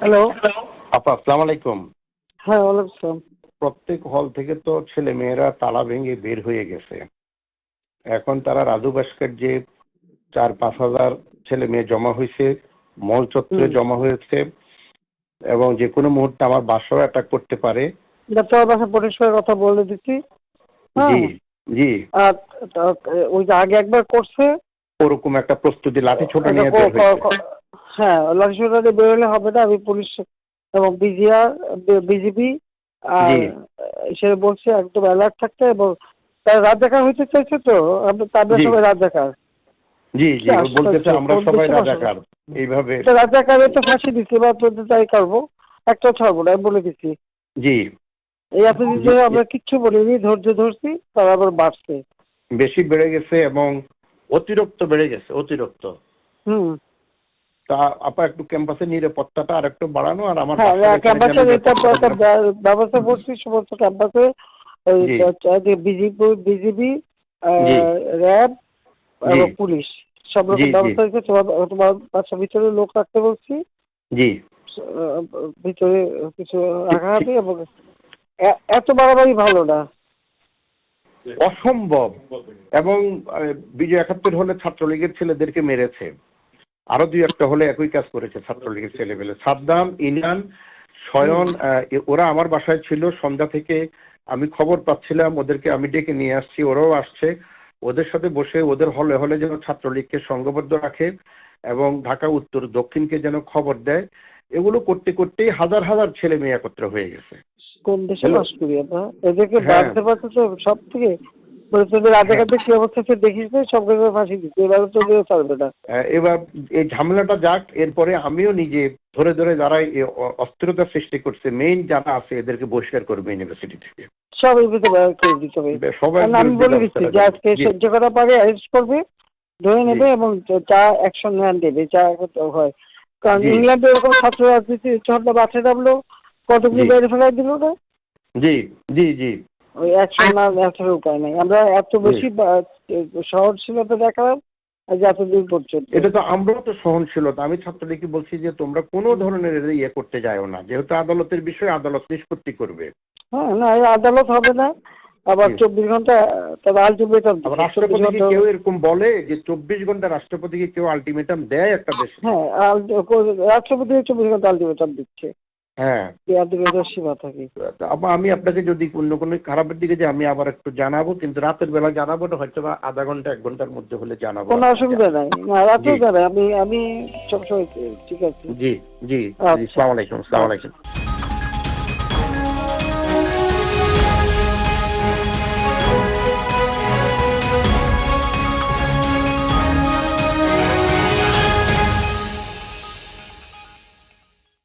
Hello আপা আসসালামু আলাইকুম। হ্যাঁ ওয়ালাইকুম আসসালাম। প্রত্যেক হল থেকে তো ছেলে মেয়েরা তালা ভেঙে বের হয়ে গেছে। এখন তারা রাজু ভাস্কর যে চার পাঁচ হাজার ছেলে মেয়ে জমা হয়েছে মল চত্বরে জমা হয়েছে এবং যে কোনো মুহূর্তে আমার বাসাও অ্যাটাক করতে পারে। বাসা পরিষ্কার কথা বলে দিচ্ছি। হ্যাঁ। জি জি। আর ওই যে আগে একবার করছে। ওরকম একটা প্রস্তুতি লাঠি ছোট নিয়ে হ্যাঁ লাঠিসোঁটা বেরোলে হবে না আমি পুলিশ এবং বিজিআর বিজিবি আর সে বলছে একদম অ্যালার্ট থাকতে এবং তারা রাজাকার হইতে চাইছে তো আমরা- তাদের জি। সবাই রাজাকার জি জি ও বলতেছে আমরা সবাই রাজাকার এইভাবে। তো রাজাকারে তো ফাঁসি দিচ্ছে বা তোদের তাই করব। একটা ছাড়বো না আমি বলে দিচ্ছি। জি। এই এতদিন ধরে আমরা কিচ্ছু বলিনি ধৈর্য ধরছি তারা আবার বাড়ছে বেশি বেড়ে গেছে এবং অতিরিক্ত বেড়ে গেছে অতিরিক্ত। হুম। তা আপা একটু ক্যাম্পাসের নিরাপত্তাটা আর একটু বাড়ানো আর আমার হ্যাঁ বাচ্চাদের ক্যাম্পাসে যেন এটা নিরাপত্তা একটা ব্য- ব্যবস্থা করছি সমস্ত ক্যাম্পাসে বিজিবি বিজিবি র্যাব এবং পুলিশ। সব রকম ব্যবস্থা হয়েছে তোমার বাচ্চার ভিতরে লোক রাখতে বলছি। জি। ভিতরে কিছু রাখা হবে এবং এত বাড়াবাড়ি ভালো না। অসম্ভব। এবং বিজয় একাত্তর হলে ছাত্রলীগের ছেলেদেরকে মেরেছে। আরও দুই একটা হলে একই কাজ করেছে ছাত্রলীগের ছেলেমেলে সাদ্দাম ইনান এ- ওরা আমার বাসায় ছিল। সন্ধ্যা থেকে আমি খবর পাচ্ছিলাম ওদেরকে আমি ডেকে নিয়ে আসছি ওরাও আসছে। ওদের সাথে বসে ওদের হলে হলে যেন ছাত্রলীগকে সংঘবদ্ধ রাখে এবং ঢাকা উত্তর দক্ষিণকে যেন খবর দেয়। এগুলো করতে করতেই হাজার হাজার ছেলে মেয়ে একত্র হয়ে গেছে। কোন দেশে বাস করি আমরা? এদেরকে হ্যাঁ। বাঁধতে পারছে তো সব থেকে বলে তোদের রাজাকারদের কি অবস্থা দেখিস না সব কিছু ফাঁসি দিচ্ছে এবার না। এই ঝামেলাটা যাক এরপরে আমিও নিজে ধরে ধরে যারা এই অস্থিরতা সৃষ্টি করছে মেইন যারা আছে এদেরকে বহিষ্কার করবে ইউনিভার্সিটি থেকে। সব এই ভিতরে করে দিতে হবে আমি বলে দিচ্ছি যে আজকে সহ্য করা পারে অ্যারেস্ট করবে ধরে নেবে এবং যা অ্যাকশন নেন দেবে যা করতে হয়। কারণ ইংল্যান্ডে এরকম ছাত্র রাজনীতি ঝর্ণা বাঁচে নামলো কতগুলি জি। বাইরে ফেলাই দিল না? জি জি জি। ওই অ্যাকশন না নেওয়ার উপায় নাই। আমরা এত বেশি সহনশীলতা দেখালাম এতদিন পর্যন্ত। এটা তো আমরাও তো সহনশীলতা। আমি ছাত্রলীগকে বলছি যে তোমরা কোনো ধরনের ইয়ে করতে যাও না। যেহেতু আদালতের বিষয়ে আদালত নিষ্পত্তি করবে। হ্যাঁ না আদালত হবে না। আবার চব্বিশ ঘণ্টা তারা আলটিমেটাম আবার রাষ্ট্রপতিকে কেউ এরকম বলে যে চব্বিশ ঘণ্টা রাষ্ট্রপতিকে কেউ আলটিমেটাম দেয় একটা দেশে? হ্যাঁ রাষ্ট্রপতি চব্বিশ ঘণ্টা আলটিমেটাম দিচ্ছে। হ্যাঁ। আমি আপনাকে যদি অন্য কোনো খারাপের দিকে যে আমি আবার একটু জানাব কিন্তু রাতের বেলা জানাব না হয়তো বা আধা ঘণ্টা এক ঘণ্টার মধ্যে হলে জানাব। কোনো অসুবিধা নাই। না রাতেও জানাই আমি আমি সবসময় ঠিক আছে? জি জি আচ্ছা। জি সালাম আলাইকুম সালাম আলাইকুম।